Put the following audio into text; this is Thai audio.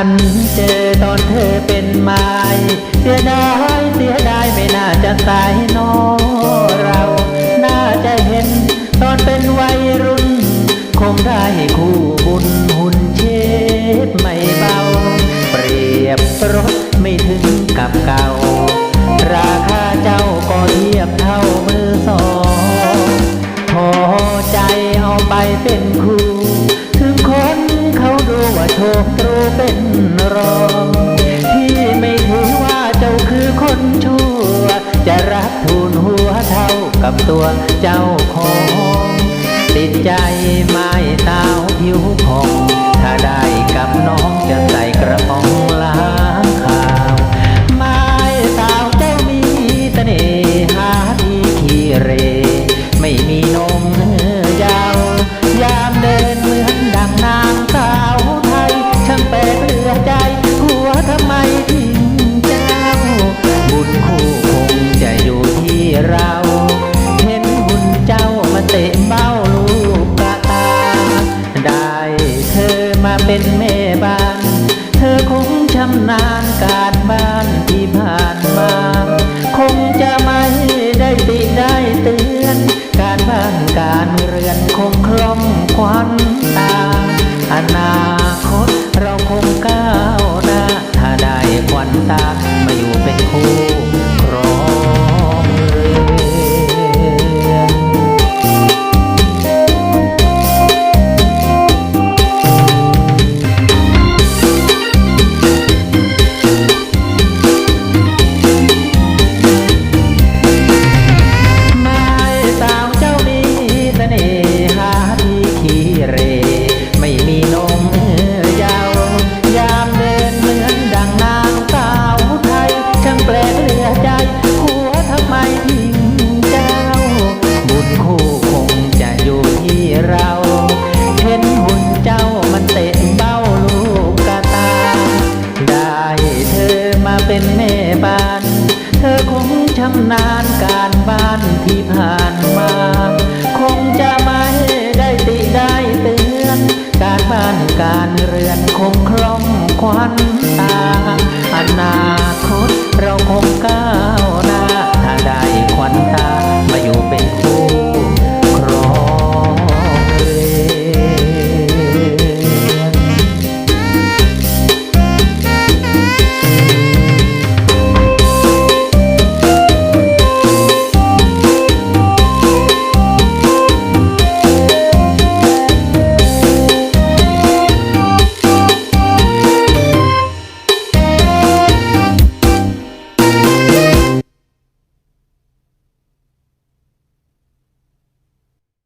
ันเจอตอนเธอเป็นไม้เสียดายเสียดายไม่น่าจะสายนอเรา น่าจะเห็น ตอนเป็นวัยรุ่น คงได้คู่บุญหุ่นเชฟไม่เบา เปรียบรถไม่ถึงกับเก่า เป็นรอง ที่ไม่ถือว่าเจ้าคือคนชั่ว จะรักทูลหัวเท่ากับตัวเจ้าของ ติดใจไม้สาวผิวผ่องถ้าได้กับน้อง นานการบ้านที่ผ่านมา คงจะไม่ได้ติได้เตือน การบ้านการเรือนคงคล่องควัน มาเป็นแม่บ้าน เธอคงชำนาญการบ้านที่ผ่านมา คงจะไม่ได้ติได้เตือน การบ้านการเรือนคงคล่องควันตา อนาคตเราคงก้าวหน้าถ้าได้ควันตา